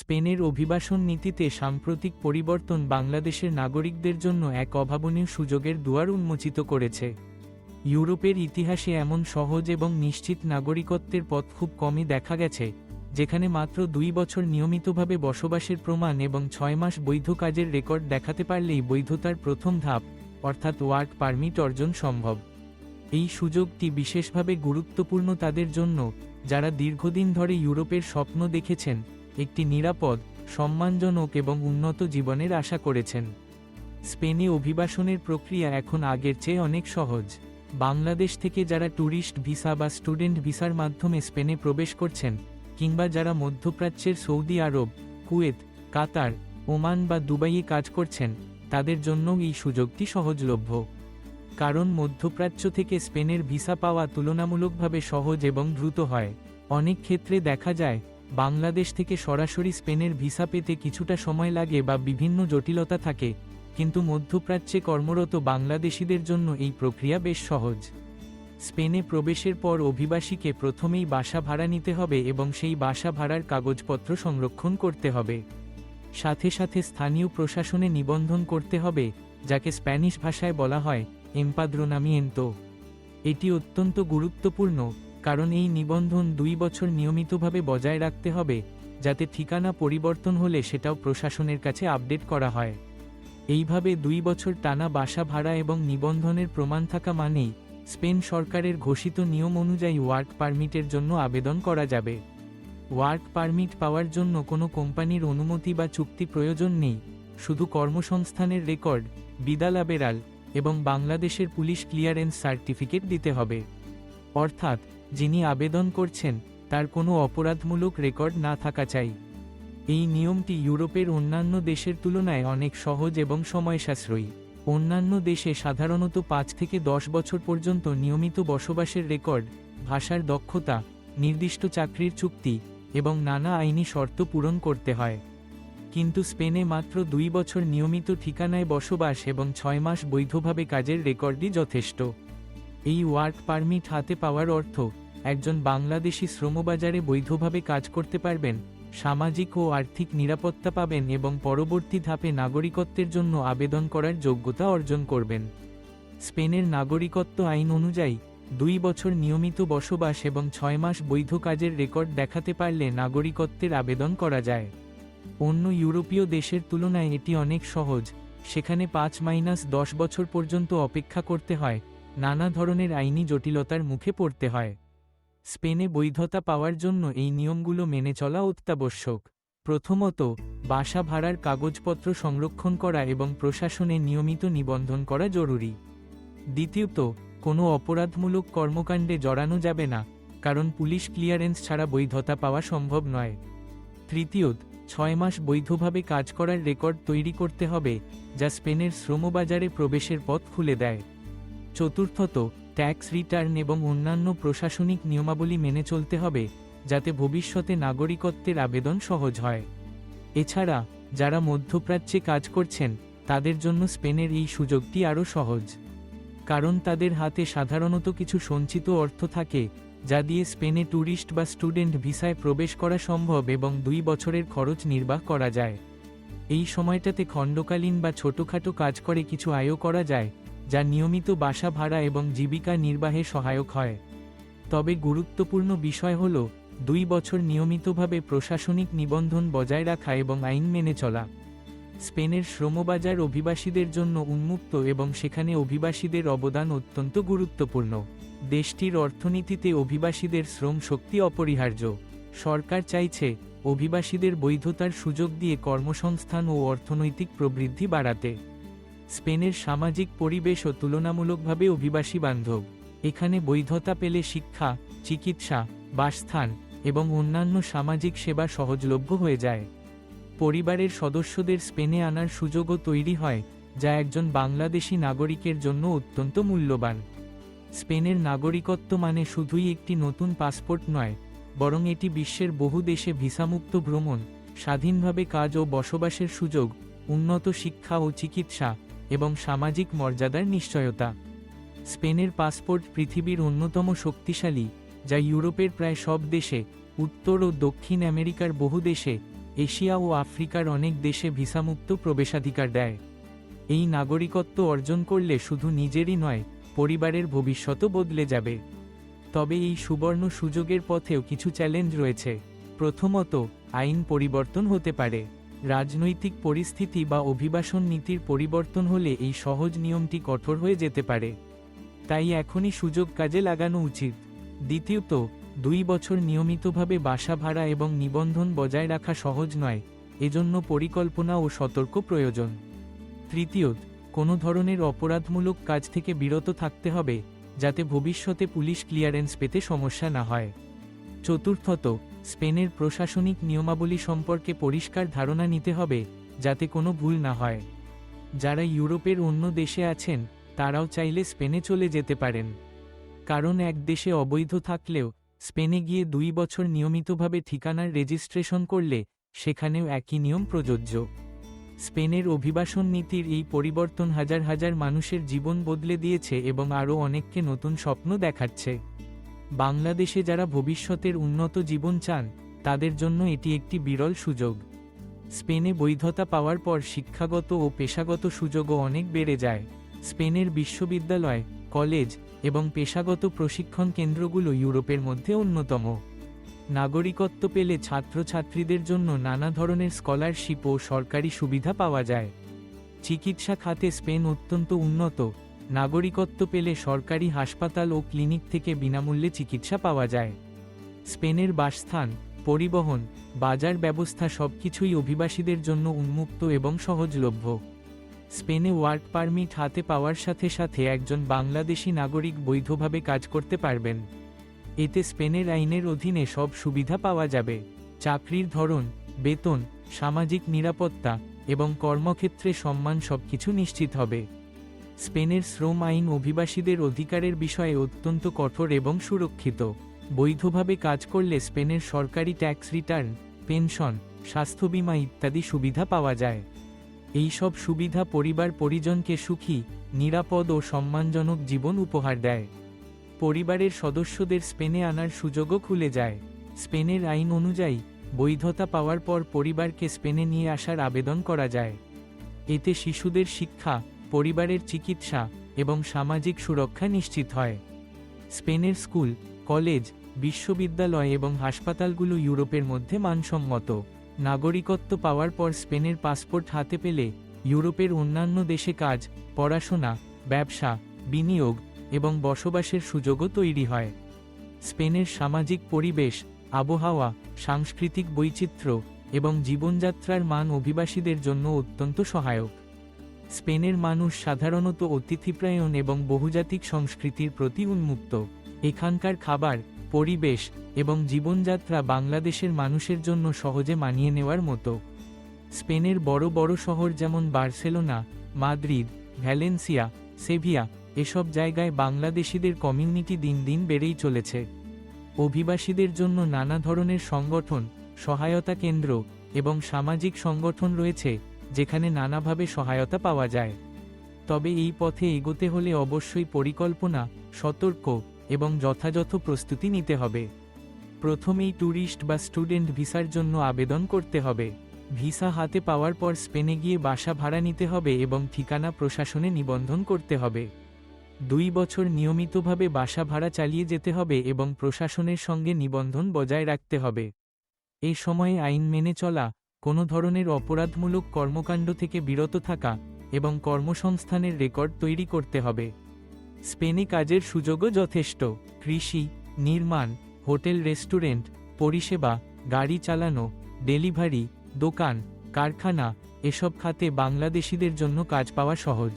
স্পেনের অভিবাসন নীতিতে সাম্প্রতিক পরিবর্তন বাংলাদেশের নাগরিকদের জন্য এক অভাবনীয় সুযোগের দুয়ার উন্মোচিত করেছে। ইউরোপের ইতিহাসে এমন সহজ এবং নিশ্চিত নাগরিকত্বের পথ খুব কমই দেখা গেছে, যেখানে মাত্র দুই বছর নিয়মিতভাবে বসবাসের প্রমাণ এবং ছয় মাস বৈধ কাজের রেকর্ড দেখাতে পারলেই বৈধতার প্রথম ধাপ, অর্থাৎ ওয়ার্ক পারমিট অর্জন সম্ভব। এই সুযোগটি বিশেষভাবে গুরুত্বপূর্ণ তাদের জন্য, যারা দীর্ঘদিন ধরে ইউরোপের স্বপ্ন দেখেছেন একটি নিরাপদ, সম্মানজনক এবং উন্নত জীবনের আশা করেছেন। স্পেনে অভিবাসনের প্রক্রিয়া এখন আগের চেয়ে অনেক সহজ। বাংলাদেশ থেকে যারা ট্যুরিস্ট ভিসা বা স্টুডেন্ট ভিসার মাধ্যমে স্পেনে প্রবেশ করছেন, কিংবা যারা মধ্যপ্রাচ্যের Saudi Arab, Kuwait, Qatar, Oman বা দুবাইয়ে কাজ করছেন, তাদের জন্য এই সুযোগটি সহজলভ্য। কারণ মধ্যপ্রাচ্য থেকে স্পেনের ভিসা পাওয়া তুলনামূলকভাবে সহজ এবং দ্রুত হয়। অনেক ক্ষেত্রে দেখা যায় বাংলাদেশ থেকে সরাসরি স্পেনের ভিসা পেতে কিছুটা সময় লাগে বা বিভিন্ন জটিলতা থাকে, কিন্তু মধ্যপ্রাচ্যে কর্মরত বাংলাদেশিদের জন্য এই প্রক্রিয়া বেশ সহজ। স্পেনে প্রবেশের পর অভিবাসীকে প্রথমেই বাসা ভাড়া নিতে হবে এবং সেই বাসা ভাড়ার কাগজপত্র সংরক্ষণ করতে হবে। সাথে সাথে স্থানীয় প্রশাসনে নিবন্ধন করতে হবে, যাকে স্প্যানিশ ভাষায় বলা হয়, এম্পাদ্রোনামিয়েন্তো এটি অত্যন্ত গুরুত্বপূর্ণ কারণ এই নিবন্ধন দুই বছর নিয়মিতভাবে বজায় রাখতে হবে, যাতে ঠিকানা পরিবর্তন হলে সেটাও প্রশাসনের কাছে আপডেট করা হয়। এইভাবে দুই বছর টানা বাসা ভাড়া এবং নিবন্ধনের প্রমাণ থাকা মানেই স্পেন সরকারের ঘোষিত নিয়ম অনুযায়ী ওয়ার্ক পারমিটের জন্য আবেদন করা যাবে। ওয়ার্ক পারমিট পাওয়ার জন্য কোনো কোম্পানির অনুমতি বা চুক্তি প্রয়োজন নেই, শুধু কর্মসংস্থানের রেকর্ড বিদালাবেরাল এবং বাংলাদেশের পুলিশ ক্লিয়ারেন্স সার্টিফিকেট দিতে হবে। অর্থাৎ যিনি আবেদন করছেন, তার কোনো অপরাধমূলক রেকর্ড না থাকা চাই। এই নিয়মটি ইউরোপের অন্যান্য দেশের তুলনায় অনেক সহজ এবং সময় সাশ্রয়ী অন্যান্য দেশে সাধারণত পাঁচ থেকে দশ বছর পর্যন্ত নিয়মিত বসবাসের রেকর্ড, ভাষার দক্ষতা, নির্দিষ্ট চাকরির চুক্তি এবং নানা আইনি শর্ত পূরণ করতে হয়। কিন্তু স্পেনে মাত্র দুই বছর নিয়মিত ঠিকানায় বসবাস এবং ছয় মাস বৈধভাবে কাজের রেকর্ডই যথেষ্ট। এই ওয়ার্ক পারমিট হাতে পাওয়ার অর্থ একজন বাংলাদেশি শ্রমবাজারে বৈধভাবে কাজ করতে পারবেন, সামাজিক ও আর্থিক নিরাপত্তা পাবেন এবং পরবর্তী ধাপে নাগরিকত্বের জন্য আবেদন করার যোগ্যতা অর্জন করবেন। স্পেনের নাগরিকত্ব আইন অনুযায়ী, দুই বছর নিয়মিত বসবাস এবং ছয় মাস বৈধ কাজের রেকর্ড দেখাতে পারলে নাগরিকত্বের আবেদন করা যায়। অন্য ইউরোপীয় দেশের তুলনায় এটি অনেক সহজ, সেখানে পাঁচ মাইনাস দশ বছর পর্যন্ত অপেক্ষা করতে হয়, নানা ধরনের আইনি জটিলতার মুখে পড়তে হয়। স্পেনে বৈধতা পাওয়ার জন্য এই নিয়মগুলো মেনে চলা অত্যাবশ্যক। প্রথমত, বাসা ভাড়ার কাগজপত্র সংরক্ষণ করা এবং প্রশাসনে নিয়মিত নিবন্ধন করা জরুরি। দ্বিতীয়ত, কোনো অপরাধমূলক কর্মকাণ্ডে জড়ানো যাবে না, কারণ পুলিশ ক্লিয়ারেন্স ছাড়া বৈধতা পাওয়া সম্ভব নয়। তৃতীয়ত, ছয় মাস বৈধভাবে কাজ করার রেকর্ড তৈরি করতে হবে, যা স্পেনের শ্রমবাজারে প্রবেশের পথ খুলে দেয়। চতুর্থত ট্যাক্স রিটার্ন এবং অন্যান্য প্রশাসনিক নিয়মাবলী মেনে চলতে হবে, যাতে ভবিষ্যতে নাগরিকত্বের আবেদন সহজ হয়। এছাড়া, যারা মধ্যপ্রাচ্যে কাজ করছেন, তাদের জন্য স্পেনের এই সুযোগটি আরও সহজ। কারণ তাদের হাতে সাধারণত কিছু সঞ্চিত অর্থ থাকে, যা দিয়ে স্পেনে ট্যুরিস্ট বা স্টুডেন্ট ভিসায় প্রবেশ করা সম্ভব এবং দুই বছরের খরচ নির্বাহ করা যায়। এই সময়টাতে খণ্ডকালীন বা ছোটখাটো কাজ করে কিছু আয়ও করা যায় যা নিয়মিত বাসা ভাড়া এবং জীবিকা নির্বাহে সহায়ক হয়। তবে গুরুত্বপূর্ণ বিষয় হল, দুই বছর নিয়মিতভাবে প্রশাসনিক নিবন্ধন বজায় রাখা এবং আইন মেনে চলা। স্পেনের শ্রমবাজার অভিবাসীদের জন্য উন্মুক্ত এবং সেখানে অভিবাসীদের অবদান অত্যন্ত গুরুত্বপূর্ণ। দেশটির অর্থনীতিতে অভিবাসীদের শ্রম শক্তি অপরিহার্য। সরকার চাইছে, অভিবাসীদের বৈধতার সুযোগ দিয়ে কর্মসংস্থান ও অর্থনৈতিক প্রবৃদ্ধি বাড়াতে। স্পেনের সামাজিক পরিবেশও তুলনামূলকভাবে অভিবাসী বান্ধব। এখানে বৈধতা পেলে শিক্ষা, চিকিৎসা, বাসস্থান এবং অন্যান্য সামাজিক সেবা সহজলভ্য হয়ে যায়। পরিবারের সদস্যদের স্পেনে আনার সুযোগও তৈরি হয়, যা একজন বাংলাদেশি নাগরিকের জন্য অত্যন্ত মূল্যবান। স্পেনের নাগরিকত্ব মানে শুধুই একটি নতুন পাসপোর্ট নয়, বরং এটি বিশ্বের বহু দেশে ভিসামুক্ত ভ্রমণ, স্বাধীনভাবে কাজ ও বসবাসের সুযোগ, উন্নত শিক্ষা ও চিকিৎসা এবং সামাজিক মর্যাদার নিশ্চয়তা। স্পেনের পাসপোর্ট পৃথিবীর অন্যতম শক্তিশালী, যা ইউরোপের প্রায় সব দেশে, উত্তর ও দক্ষিণ আমেরিকার বহু দেশে, এশিয়া ও আফ্রিকার অনেক দেশে ভিসামুক্ত প্রবেশাধিকার দেয়। এই নাগরিকত্ব অর্জন করলে শুধু নিজেরই নয়, পরিবারের ভবিষ্যতও বদলে যাবে। তবে এই সুবর্ণ সুযোগের পথেও কিছু চ্যালেঞ্জ রয়েছে। প্রথমত, আইন পরিবর্তন হতে পারে। রাজনৈতিক পরিস্থিতি বা অভিবাসন নীতির পরিবর্তন হলে এই সহজ নিয়মটি কঠোর হয়ে যেতে পারে। তাই এখনই সুযোগ কাজে লাগানো উচিত। দ্বিতীয়ত, দুই বছর নিয়মিতভাবে বাসা ভাড়া এবং নিবন্ধন বজায় রাখা সহজ নয়, এজন্য পরিকল্পনা ও সতর্ক প্রয়োজন। তৃতীয়ত, কোনো ধরনের অপরাধমূলক কাজ থেকে বিরত থাকতে হবে, যাতে ভবিষ্যতে পুলিশ ক্লিয়ারেন্স পেতে সমস্যা না হয়। চতুর্থত স্পেনের প্রশাসনিক নিয়মাবলী সম্পর্কে পরিষ্কার ধারণা নিতে হবে, যাতে কোনো ভুল না হয়। যারা ইউরোপের অন্য দেশে আছেন, তারাও চাইলে স্পেনে চলে যেতে পারেন। কারণ এক দেশে অবৈধ থাকলেও, স্পেনে গিয়ে দুই বছর নিয়মিতভাবে ঠিকানার রেজিস্ট্রেশন করলে, সেখানেও একই নিয়ম প্রযোজ্য। স্পেনের অভিবাসন নীতির এই পরিবর্তন হাজার হাজার মানুষের জীবন বদলে দিয়েছে এবং আরও অনেককে নতুন স্বপ্ন দেখাচ্ছে। বাংলাদেশে যারা ভবিষ্যতের উন্নত জীবন চান, তাদের জন্য এটি একটি বিরল সুযোগ। স্পেনে বৈধতা পাওয়ার পর শিক্ষাগত ও পেশাগত সুযোগও অনেক বেড়ে যায়। স্পেনের বিশ্ববিদ্যালয়, কলেজ এবং পেশাগত প্রশিক্ষণ কেন্দ্রগুলো ইউরোপের মধ্যে অন্যতম। নাগরিকত্ব পেলে ছাত্রছাত্রীদের জন্য নানা ধরনের স্কলারশিপ ও সরকারি সুবিধা পাওয়া যায়। চিকিৎসা খাতে স্পেন অত্যন্ত উন্নত নাগরিকত্ব পেলে সরকারি হাসপাতাল ও ক্লিনিক থেকে বিনামূল্যে চিকিৎসা পাওয়া যায়। স্পেনের বাসস্থান, পরিবহন, বাজার ব্যবস্থা সবকিছুই অভিবাসীদের জন্য উন্মুক্ত এবং সহজলভ্য। স্পেনে ওয়ার্ক পারমিট হাতে পাওয়ার সাথে সাথে একজন বাংলাদেশি নাগরিক বৈধভাবে কাজ করতে পারবেন। এতে স্পেনের আইনের অধীনে সব সুবিধা পাওয়া যাবে। চাকরির ধরন, বেতন, সামাজিক নিরাপত্তা এবং কর্মক্ষেত্রে সম্মান সবকিছু নিশ্চিত হবে। স্পেনের শ্রম আইন অভিবাসীদের অধিকারের বিষয়ে অত্যন্ত কঠোর এবং সুরক্ষিত। বৈধভাবে কাজ করলে স্পেনের সরকারি ট্যাক্স রিটার্ন, পেনশন, স্বাস্থ্য বীমা ইত্যাদি সুবিধা পাওয়া যায়। এই সব সুবিধা পরিবার পরিজনকে সুখী, নিরাপদ ও সম্মানজনক জীবন উপহার দেয়। পরিবারের সদস্যদের স্পেনে আনার সুযোগও খুলে যায়। স্পেনের আইন অনুযায়ী, বৈধতা পাওয়ার পর পরিবারকে স্পেনে নিয়ে আসার আবেদন করা যায়। এতে শিশুদের শিক্ষা পরিবারের চিকিৎসা এবং সামাজিক সুরক্ষা নিশ্চিত হয়। স্পেনের স্কুল, কলেজ, বিশ্ববিদ্যালয় এবং হাসপাতালগুলো ইউরোপের মধ্যে মানসম্মত। নাগরিকত্ব পাওয়ার পর স্পেনের পাসপোর্ট হাতে পেলে ইউরোপের অন্যান্য দেশে কাজ, পড়াশোনা, ব্যবসা, বিনিয়োগ এবং বসবাসের সুযোগও তৈরি হয়। স্পেনের সামাজিক পরিবেশ, আবহাওয়া, সাংস্কৃতিক বৈচিত্র্য এবং জীবনযাত্রার মান অভিবাসীদের জন্য অত্যন্ত সহায়ক। স্পেনের মানুষ সাধারণত অতিথিপ্রায়ণ এবং বহুজাতিক সংস্কৃতির প্রতি উন্মুক্ত। এখানকার খাবার, পরিবেশ এবং জীবনযাত্রা বাংলাদেশের মানুষের জন্য সহজে মানিয়ে নেওয়ার মতো। স্পেনের বড় বড় শহর যেমন বার্সেলোনা, মাদ্রিদ, ভ্যালেন্সিয়া, সেভিয়া, এসব জায়গায় বাংলাদেশিদের কমিউনিটি দিন দিন বেড়েই চলেছে। অভিবাসীদের জন্য নানা ধরনের সংগঠন, সহায়তা কেন্দ্র এবং সামাজিক সংগঠন রয়েছে যেখানে নানাভাবে সহায়তা পাওয়া যায়। তবে এই পথে এগোতে হলে অবশ্যই পরিকল্পনা, সতর্ক এবং যথাযথ প্রস্তুতি নিতে হবে। প্রথমেই ট্যুরিস্ট বা স্টুডেন্ট ভিসার জন্য আবেদন করতে হবে। ভিসা হাতে পাওয়ার পর স্পেনে গিয়ে বাসা ভাড়া নিতে হবে এবং ঠিকানা প্রশাসনে নিবন্ধন করতে হবে। দুই বছর নিয়মিতভাবে বাসা ভাড়া চালিয়ে যেতে হবে এবং প্রশাসনের সঙ্গে নিবন্ধন বজায় রাখতে হবে। এই সময়ে আইন মেনে চলা কোনো ধরনের অপরাধমূলক কর্মকাণ্ড থেকে বিরত থাকা এবং কর্মসংস্থানের রেকর্ড তৈরি করতে হবে। স্পেনে কাজের সুযোগও যথেষ্ট। কৃষি, নির্মাণ, হোটেল রেস্টুরেন্ট, পরিষেবা, গাড়ি চালানো, ডেলিভারি, দোকান, কারখানা, এসব খাতে বাংলাদেশিদের জন্য কাজ পাওয়া সহজ।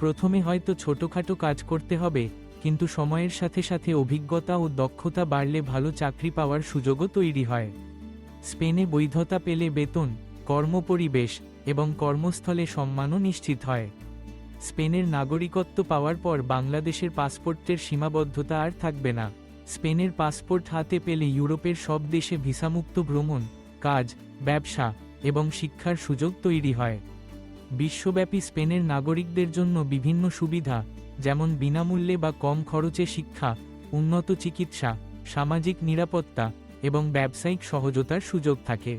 প্রথমে হয়তো ছোটোখাটো কাজ করতে হবে, কিন্তু সময়ের সাথে সাথে অভিজ্ঞতা ও দক্ষতা বাড়লে ভালো চাকরি পাওয়ার সুযোগও তৈরি হয়। স্পেনে বৈধতা পেলে বেতন, কর্মপরিবেশ এবং কর্মস্থলে সম্মানও নিশ্চিত হয়। স্পেনের নাগরিকত্ব পাওয়ার পর বাংলাদেশের পাসপোর্টের সীমাবদ্ধতা আর থাকবে না। স্পেনের পাসপোর্ট হাতে পেলে ইউরোপের সব দেশে ভিসামুক্ত ভ্রমণ, কাজ, ব্যবসা এবং শিক্ষার সুযোগ তৈরি হয়। বিশ্বব্যাপী স্পেনের নাগরিকদের জন্য বিভিন্ন সুবিধা, যেমন বিনামূল্যে বা কম খরচে শিক্ষা, উন্নত চিকিৎসা, সামাজিক নিরাপত্তা এবং ব্যবসায়িক সহজতার সুযোগ থাকে।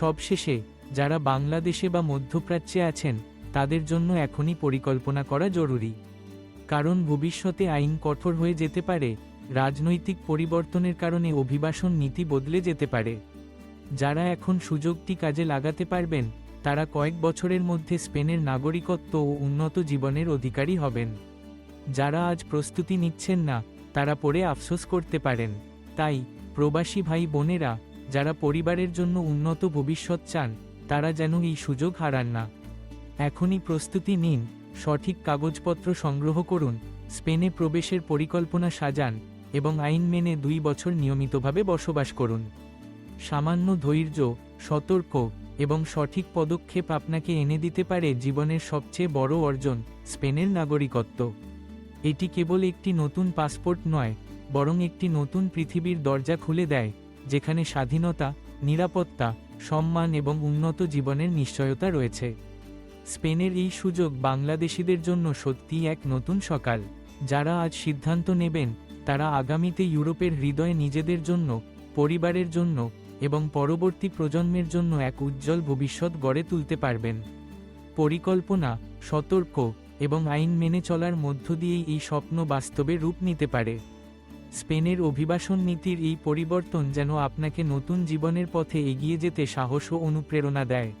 সবশেষে, যারা বাংলাদেশে বা মধ্যপ্রাচ্যে আছেন, তাদের জন্য এখনই পরিকল্পনা করা জরুরি। কারণ ভবিষ্যতে আইন কঠোর হয়ে যেতে পারে, রাজনৈতিক পরিবর্তনের কারণে অভিবাসন নীতি বদলে যেতে পারে। যারা এখন সুযোগটি কাজে লাগাতে পারবেন, তারা কয়েক বছরের মধ্যে স্পেনের নাগরিকত্ব ও উন্নত জীবনের অধিকারী হবেন। যারা আজ প্রস্তুতি নিচ্ছেন না, তারা পরে আফসোস করতে পারেন। তাই প্রবাসী ভাই বোনেরা, যারা পরিবারের জন্য উন্নত ভবিষ্যৎ চান, তারা যেন এই সুযোগ হারান না। এখনই প্রস্তুতি নিন, সঠিক কাগজপত্র সংগ্রহ করুন, স্পেনে প্রবেশের পরিকল্পনা সাজান, এবং আইন মেনে দুই বছর নিয়মিতভাবে বসবাস করুন। সামান্য ধৈর্য, সতর্ক, এবং সঠিক পদক্ষেপ আপনাকে এনে দিতে পারে জীবনের সবচেয়ে বড় অর্জন, স্পেনের নাগরিকত্ব। এটি কেবল একটি নতুন পাসপোর্ট নয় বরং একটি নতুন পৃথিবীর দরজা খুলে দেয়, যেখানে স্বাধীনতা, নিরাপত্তা, সম্মান এবং উন্নত জীবনের নিশ্চয়তা রয়েছে। স্পেনের এই সুযোগ বাংলাদেশিদের জন্য সত্যিই এক নতুন সকাল। যারা আজ সিদ্ধান্ত নেবেন, তারা আগামীতে ইউরোপের হৃদয়ে নিজেদের জন্য, পরিবারের জন্য এবং পরবর্তী প্রজন্মের জন্য এক উজ্জ্বল ভবিষ্যৎ গড়ে তুলতে পারবেন। পরিকল্পনা, সতর্ক এবং আইন মেনে চলার মধ্য দিয়েই এই স্বপ্ন বাস্তবে রূপ নিতে পারে। স্পেনের অভিবাসন নীতির এই পরিবর্তন যেন আপনাকে নতুন জীবনের পথে এগিয়ে যেতে সাহস ও অনুপ্রেরণা দেয়।